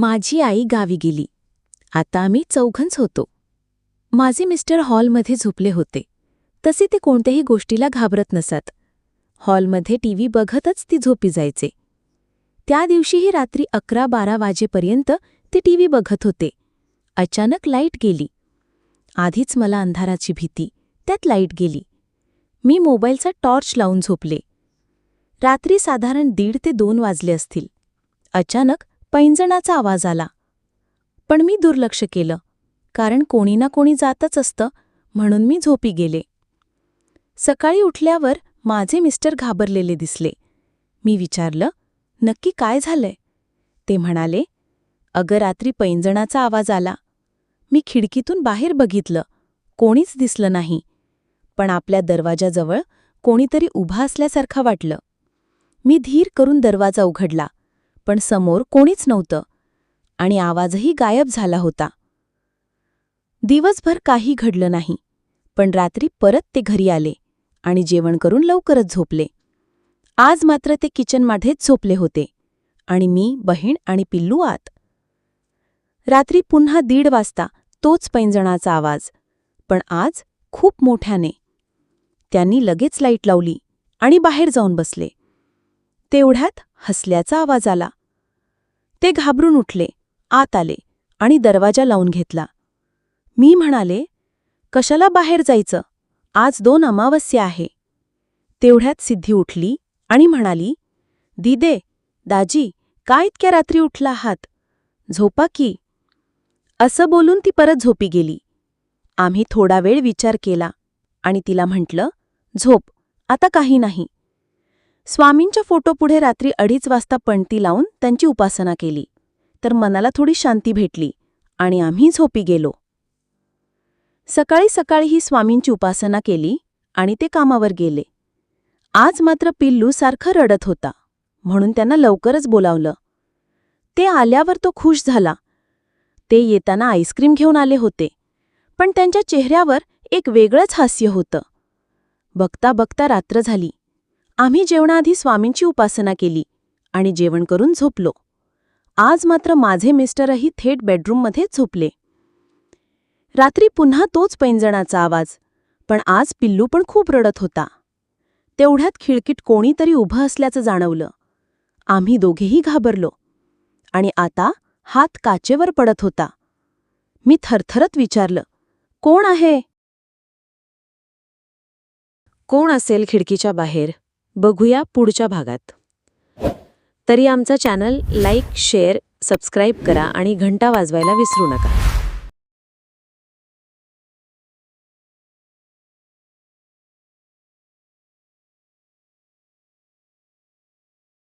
माझी आई गावी गेली. आता आम्ही चौघंच होतो. माझे मिस्टर हॉलमध्ये झोपले होते. तसे ते कोणत्याही गोष्टीला घाबरत नसत. हॉलमध्ये टीव्ही बघतच ती झोपी जायचे. त्या दिवशीही रात्री अकरा बारा वाजेपर्यंत ते टीव्ही बघत होते. अचानक लाइट गेली. आधीच मला अंधाराची भीती. त्यात लाइट गेली. मी मोबाईलचा टॉर्च लावून झोपले. रात्री साधारण दीड ते दोन वाजले असतील. अचानक पैंजणाचा आवाज आला. पण मी दुर्लक्ष केलं कारण कोणी ना कोणी जातच असतं म्हणून मी झोपी गेले. सकाळी उठल्यावर माझे मिस्टर घाबरलेले दिसले. मी विचारलं नक्की काय झालंय? ते म्हणाले अगं रात्री पैंजणाचा आवाज आला. मी खिडकीतून बाहेर बघितलं कोणीच दिसलं नाही. पण आपल्या दरवाजाजवळ कोणीतरी उभा असल्यासारखा वाटलं. मी धीर करून दरवाजा उघडला. पण समोर कोणीच नव्हतं. आणि आवाजही गायब झाला होता. दिवसभर काही घडलं नाही पण रात्री परत ते घरी आले आणि जेवण करून लवकरच झोपले. आज मात्र ते किचनमध्येच झोपले होते आणि मी बहीण आणि पिल्लू आत. रात्री पुन्हा दीड वाजता तोच पैंजणाचा आवाज पण आज खूप मोठ्याने. त्यांनी लगेच लाइट लावली आणि बाहेर जाऊन बसले. तेवढ्यात हसल्याचा आवाज आला. ते घाबरून उठले आत आले आणि दरवाजा लावून घेतला. मी म्हणाले कशाला बाहेर जायचं? आज दोन अमावस्या आहे. तेवढ्यात सिद्धी उठली आणि म्हणाली दिदे दाजी काय इतक्या रात्री उठला आहात? झोपा की. असं बोलून ती परत झोपी गेली. आम्ही थोडा वेळ विचार केला आणि तिला म्हटलं झोप आता काही नाही. स्वामींच्या फोटोपुढे रात्री अडीच वाजता पणती लावून त्यांची उपासना केली. तर मनाला थोडी शांती भेटली आणि आम्ही झोपी गेलो. सकाळी सकाळी ही स्वामींची उपासना केली आणि ते कामावर गेले. आज मात्र पिल्लू सारखं रडत होता म्हणून त्यांना लवकरच बोलावलं. ते आल्यावर तो खुश झाला. ते येताना आईस्क्रीम घेऊन आले होते पण त्यांच्या चेहऱ्यावर एक वेगळंच हास्य होतं. बघता बघता रात्र झाली. आम्ही जेवणाआधी स्वामींची उपासना केली आणि जेवण करून झोपलो. आज मात्र माझे मिस्टरही थेट बेडरूममध्ये झोपले. रात्री पुन्हा तोच पैंजणाचा आवाज पण आज पिल्लू पण खूप रडत होता. तेवढ्यात खिडकीत कोणीतरी उभं असल्याचं जाणवलं. आम्ही दोघेही घाबरलो आणि आता हात काचेवर पडत होता. मी थरथरत विचारलं कोण आहे? कोण असेल खिडकीच्या बाहेर? बघूया पुढच्या भागात. तरी आमचा चॅनल लाईक शेअर सबस्क्राईब करा आणि घंटा वाजवायला विसरू नका.